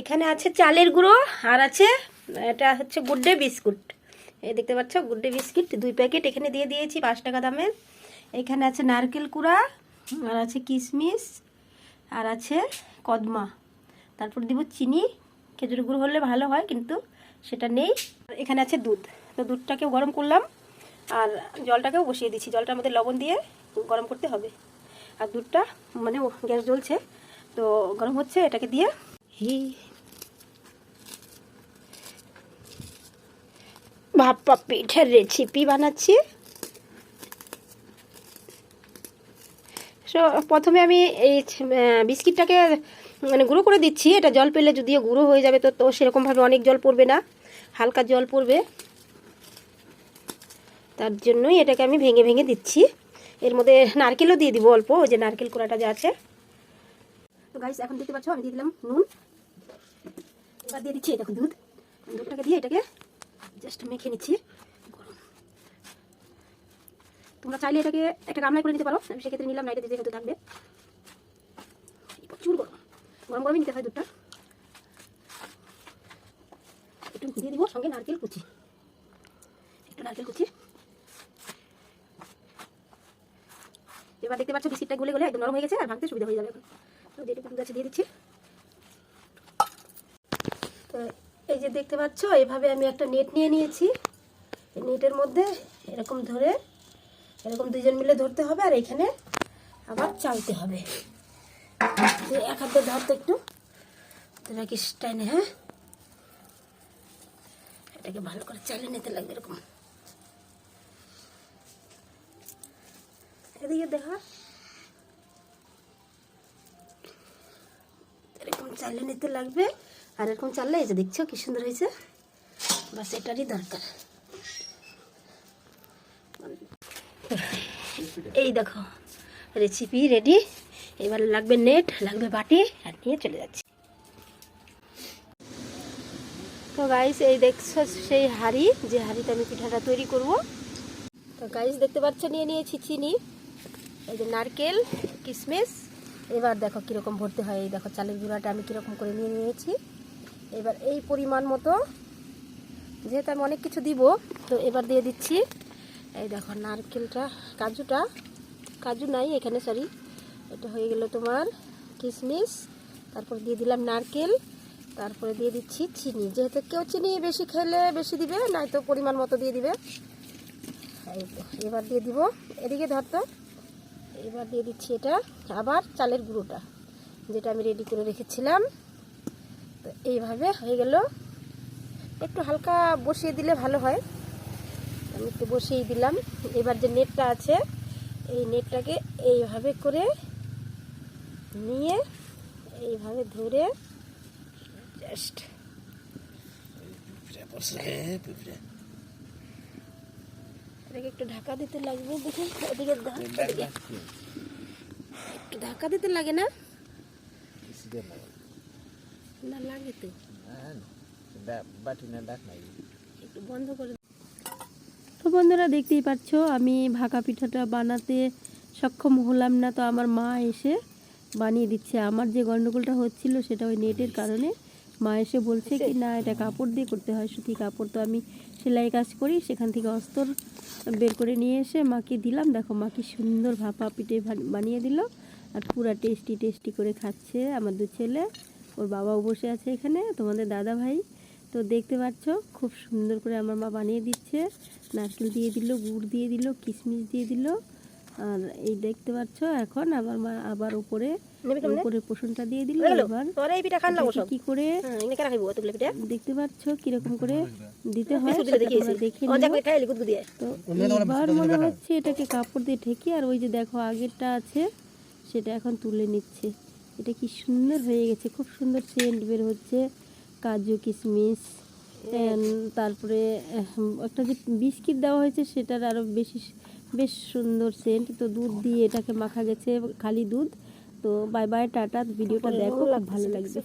এখানে আছে চালের গুঁড়ো, আর আছে, এটা হচ্ছে গুড্ডে বিস্কুট। এই দেখতে পাচ্ছ, গুড্ডে বিস্কুট, দুই প্যাকেট এখানে দিয়ে দিয়েছি পাঁচ টাকা দামের এখানে আছে নারকেল কুড়া, আর আছে কিশমিশ আর আছে কদমা। তারপর দিব চিনি, খেজুর গুঁড়ো হলে ভালো হয়, কিন্তু সেটা নেই। এখানে আছে দুধ। তো দুধটাকেও গরম করলাম, আর জলটাকেও বসিয়ে দিচ্ছি। জলটার মধ্যে লবণ দিয়ে গরম করতে হবে। আর দুধটা মানে গ্যাস জ্বলছে, তো গরম হচ্ছে, এটাকে দিয়ে হি ভাপা পিঠের রেসিপি বানাচ্ছি। সো প্রথমে আমি এই বিস্কিটটাকে মানে গুঁড়ো করে দিচ্ছি। এটা জল পেলে যদিও গুঁড়ো হয়ে যাবে, তো তো সেরকমভাবে অনেক জল পড়বে না। হালকা জল পড়বে। তার জন্যই এটাকে আমি ভেঙে ভেঙে দিচ্ছি। এর মধ্যে নারকেলও দিয়ে দিব অল্প, ওই যে নারকেল কোড়াটা যে আছে। তো গাইস এখন দেখতে পাচ্ছ, আমি দিয়ে দিলাম নুন। এবার দিয়ে দিচ্ছি এটা দুধ। দুধটাকে দিয়ে এটাকে জাস্ট মেখে নিচ্ছি। গরম তোমরা চাইলে এটাকে একটা গামলায় করে নিতে পারো। আমি সেক্ষেত্রে নিলাম না এটা দিতে হতে থাকবে। প্রচুর গরম। গরম গরমই নিতে হয় দুধটা। একটু দিয়ে দিব, সঙ্গে নারকেল কুচি। একটু নারকেল কুচি। এবার দেখতে পাচ্ছ, বিস্কিটটা গলে গলে একদম নরম হয়ে গেছে, আর ভাঙতে সুবিধা হয়ে যাবে এখন। তো দিয়ে দিচ্ছি তো এই যে দেখতে পাচ্ছ, এভাবে আমি একটা নেট নিয়ে নিয়েছি। নেটের মধ্যে এরকম ধরে, এরকম দুজন মিলে ধরতে হবে আর এখানে আবার চালতে হবে। এক হাতে ধরতে একটু। রাখিস টাইনে হ্যাঁ? এটাকে ভালো করে চালিয়ে নিতে লাগবে এরকম। এদিকে দেখা। এরকম চালিয়ে নিতে লাগবে। আর এরকম চাললে এই যে দেখছ কি সুন্দর হয়েছে? বাস এটারই দরকার। এই দেখো রেসিপি রেডি এবার লাগবে নেট লাগবে বাটি, আর নিয়ে চলে যাচ্ছি। তো গাইস এই দেখছ সেই হাঁড়ি, যে হাঁড়িতে আমি পিঠাটা তৈরি করব। তো গাইস দেখতে পাচ্ছ, নিয়ে নিয়েছি চিনি, এই যে নারকেল, কিশমিশ। এবার দেখো কীরকম ভরতে হয়, এই দেখো চালের গুঁড়াটা আমি কীরকম করে নিয়ে নিয়েছি। এবার এই পরিমাণ মতো, যেহেতু আমি অনেক কিছু দিব, তো এবার দিয়ে দিচ্ছি। এই দেখো, নারকেলটা, কাজুটা। কাজু নাই এখানে সরি এটা হয়ে গেল তোমার কিশমিশ তারপর দিয়ে দিলাম নারকেল। তারপরে দিয়ে দিচ্ছি চিনি। যেহেতু কেউ চিনি বেশি খেলে বেশি দিবে, নয়তো পরিমাণ মতো দিয়ে দিবে। এই এবার দিয়ে দিব। এদিকে ধরতো এবার দিয়ে দিচ্ছি এটা আবার চালের গুঁড়োটা, যেটা আমি রেডি করে রেখেছিলাম। এইভাবে হয়ে গেল। একটু হালকা বসিয়ে দিলে ভালো হয়। আমি একটু বসিয়ে দিলাম। এবার যে নেটটা আছে, এই নেটটাকে এইভাবে করে নিয়ে এইভাবে ধরে জাস্ট একটু ঢাকা দিতে লাগবে দেখুন ওদিকে। একটু ঢাকা দিতে লাগে না। না লাগে তো। একটু বন্ধ করে তো বন্ধুরা দেখতেই পাচ্ছ আমি ভাকা পিঠাটা বানাতে সক্ষম হলাম না তো আমার মা এসে বানিয়ে দিচ্ছে। আমার যে গন্ডগোলটা হচ্ছিল সেটা ওই নেটের কারণে মা এসে বলছে কি না এটা কাপড় দিয়ে করতে হয় সুতি কাপড়। তো আমি সেলাই কাজ করি সেখান থেকে অস্তর বের করে নিয়ে এসে মাকে দিলাম। দেখো মা কি সুন্দর ভাপা পিঠে বানিয়ে দিল। আর পুরা টেস্টি টেস্টি করে খাচ্ছে আমার দু ছেলে। ওর বাবাও বসে আছে এখানে তোমাদের দাদা ভাই তো দেখতে পাচ্ছ খুব সুন্দর করে আমার মা বানিয়ে দিচ্ছে। নারকেল দিয়ে দিল গুড় দিয়ে দিল কিশমিশ দিয়ে দিল। আর এই দেখতে পাচ্ছ এখন আমার মা আবার উপরে উপরে পোষণটা দিয়ে দিল এবার। কি করে দেখতে পাচ্ছ কীরকম করে দিতে হয় দেখে তো এবার মনে হচ্ছে এটাকে কাপড় দিয়ে ঢেকে আর ওই যে দেখো আগেরটা আছে সেটা এখন তুলে নিচ্ছে। এটা কি সুন্দর হয়ে গেছে খুব সুন্দর সেন্ট বের হচ্ছে। কাজু কিশমিশ তারপরে একটা যে বিস্কিট দেওয়া হয়েছে সেটার আরও বেশি বেশ সুন্দর সেন্ট তো দুধ দিয়ে এটাকে মাখা গেছে খালি দুধ। তো বাই বাই টাটা ভিডিওটা দেখো খুব ভালো লাগবে।